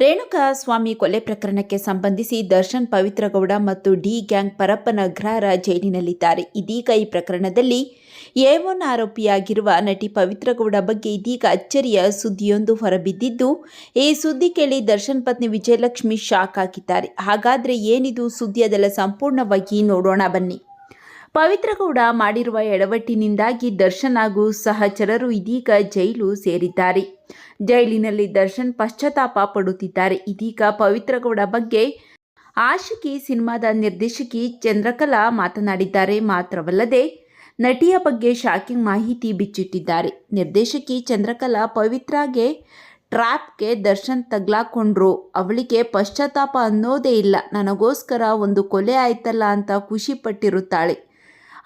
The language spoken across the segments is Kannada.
ರೇಣುಕಾ ಸ್ವಾಮಿ ಕೊಲೆ ಪ್ರಕರಣಕ್ಕೆ ಸಂಬಂಧಿಸಿ ದರ್ಶನ್ ಪವಿತ್ರಗೌಡ ಮತ್ತು ಡಿ ಗ್ಯಾಂಗ್ ಪರಪ್ಪನ ಅಗ್ರಹಾರ ಜೈಲಿನಲ್ಲಿದ್ದಾರೆ. ಇದೀಗ ಈ ಪ್ರಕರಣದಲ್ಲಿ ಎ ಆರೋಪಿಯಾಗಿರುವ ನಟಿ ಪವಿತ್ರಗೌಡ ಬಗ್ಗೆ ಇದೀಗ ಅಚ್ಚರಿಯ ಸುದ್ದಿಯೊಂದು ಹೊರಬಿದ್ದಿದ್ದು, ಈ ಸುದ್ದಿ ಕೇಳಿ ದರ್ಶನ್ ಪತ್ನಿ ವಿಜಯಲಕ್ಷ್ಮಿ ಶಾಕ್ ಹಾಕಿದ್ದಾರೆ. ಹಾಗಾದರೆ ಏನಿದು ಸುದ್ದಿ? ಅದೆಲ್ಲ ಸಂಪೂರ್ಣವಾಗಿ ನೋಡೋಣ ಬನ್ನಿ. ಪವಿತ್ರಗೌಡ ಮಾಡಿರುವ ಎಡವಟ್ಟಿನಿಂದಾಗಿ ದರ್ಶನ್ ಹಾಗೂ ಸಹಚರರು ಇದೀಗ ಜೈಲು ಸೇರಿದ್ದಾರೆ. ಜೈಲಿನಲ್ಲಿ ದರ್ಶನ್ ಪಶ್ಚಾತ್ತಾಪ ಪಡುತ್ತಿದ್ದಾರೆ. ಇದೀಗ ಪವಿತ್ರ ಗೌಡ ಬಗ್ಗೆ ಆಶಿಕಿ ಸಿನಿಮಾದ ನಿರ್ದೇಶಕಿ ಚಂದ್ರಕಲಾ ಮಾತನಾಡಿದ್ದಾರೆ. ಮಾತ್ರವಲ್ಲದೆ, ನಟಿಯ ಬಗ್ಗೆ ಶಾಕಿಂಗ್ ಮಾಹಿತಿ ಬಿಚ್ಚಿಟ್ಟಿದ್ದಾರೆ. ನಿರ್ದೇಶಕಿ ಚಂದ್ರಕಲಾ ಪವಿತ್ರಾಗೆ ಟ್ರ್ಯಾಪ್ಗೆ ದರ್ಶನ್ ತಗ್ಲಾಕೊಂಡ್ರು. ಅವಳಿಗೆ ಪಶ್ಚಾತ್ತಾಪ ಅನ್ನೋದೇ ಇಲ್ಲ. ನನಗೋಸ್ಕರ ಒಂದು ಕೊಲೆ ಆಯ್ತಲ್ಲ ಅಂತ ಖುಷಿ ಪಟ್ಟಿರುತ್ತಾಳೆ.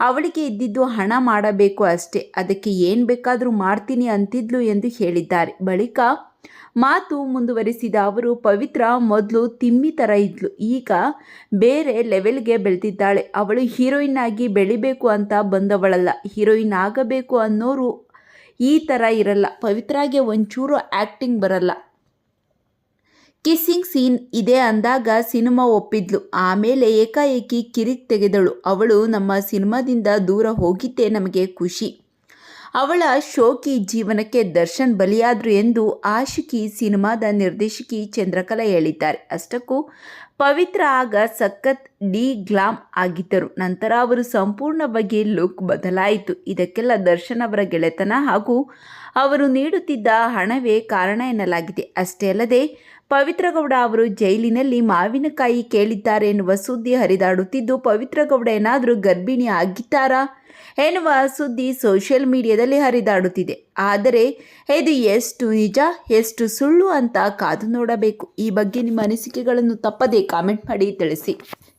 ಅವಳಿಗೆ ಇದ್ದಿದ್ದು ಹಣ ಮಾಡಬೇಕು ಅಷ್ಟೇ. ಅದಕ್ಕೆ ಏನು ಬೇಕಾದರೂ ಮಾಡ್ತೀನಿ ಅಂತಿದ್ಲು ಎಂದು ಹೇಳಿದ್ದಾರೆ. ಬಳಿಕ ಮಾತು ಮುಂದುವರಿಸಿದ ಅವರು, ಪವಿತ್ರ ಮೊದಲು ತಿಮ್ಮಿ ಥರ ಇದ್ಲು. ಈಗ ಬೇರೆ ಲೆವೆಲ್ಗೆ ಬೆಳೆದಿದ್ದಾಳೆ. ಅವಳು ಹೀರೋಯಿನ್ ಆಗಿ ಬೆಳಿಬೇಕು ಅಂತ ಬಂದವಳಲ್ಲ. ಹೀರೋಯಿನ್ ಆಗಬೇಕು ಅನ್ನೋರು ಈ ಥರ ಇರಲ್ಲ. ಪವಿತ್ರಾಗೆ ಒಂಚೂರು ಆ್ಯಕ್ಟಿಂಗ್ ಬರಲ್ಲ. ಕಿಸ್ಸಿಂಗ್ ಸೀನ್ ಇದೆ ಅಂದಾಗ ಸಿನಿಮಾ ಒಪ್ಪಿದ್ಲು. ಆಮೇಲೆ ಏಕಾಏಕಿ ಕಿರಿಕ್ ತೆಗೆದಳು. ಅವಳು ನಮ್ಮ ಸಿನಿಮಾದಿಂದ ದೂರ ಹೋಗಿದ್ದೇ ನಮಗೆ ಖುಷಿ. ಅವಳ ಶೋಕಿ ಜೀವನಕ್ಕೆ ದರ್ಶನ್ ಬಲಿಯಾದ್ರು ಎಂದು ಆಶಿಕಿ ಸಿನಿಮಾದ ನಿರ್ದೇಶಕಿ ಚಂದ್ರಕಲಾ ಹೇಳಿದ್ದಾರೆ. ಅಷ್ಟಕ್ಕೂ ಪವಿತ್ರ ಆಗ ಸಖತ್ ಡಿ ಗ್ಲಾಮ್ ಆಗಿದ್ದರು. ನಂತರ ಅವರು ಸಂಪೂರ್ಣವಾಗಿ ಲುಕ್ ಬದಲಾಯಿತು. ಇದಕ್ಕೆಲ್ಲ ದರ್ಶನ್ ಅವರ ಗೆಳೆತನ ಹಾಗೂ ಅವರು ನೀಡುತ್ತಿದ್ದ ಹಣವೇ ಕಾರಣ ಎನ್ನಲಾಗಿದೆ. ಅಷ್ಟೇ ಅಲ್ಲದೆ ಪವಿತ್ರ ಗೌಡ ಅವರು ಜೈಲಿನಲ್ಲಿ ಮಾವಿನಕಾಯಿ ಕೇಳಿದ್ದಾರೆ ಎನ್ನುವ ಸುದ್ದಿ ಹರಿದಾಡುತ್ತಿದ್ದು, ಪವಿತ್ರಗೌಡ ಏನಾದರೂ ಗರ್ಭಿಣಿ ಆಗಿದ್ದಾರಾ ಎನ್ನುವ ಸುದ್ದಿ ಸೋಷಿಯಲ್ ಮೀಡಿಯಾದಲ್ಲಿ ಹರಿದಾಡುತ್ತಿದೆ. ಆದರೆ ಇದು ಎಷ್ಟು ನಿಜ, ಎಷ್ಟು ಸುಳ್ಳು ಅಂತ ಕಾದು ನೋಡಬೇಕು. ಈ ಬಗ್ಗೆ ನಿಮ್ಮ ಅನಿಸಿಕೆಗಳನ್ನು ತಪ್ಪದೇ ಕಾಮೆಂಟ್ ಮಾಡಿ ತಿಳಿಸಿ.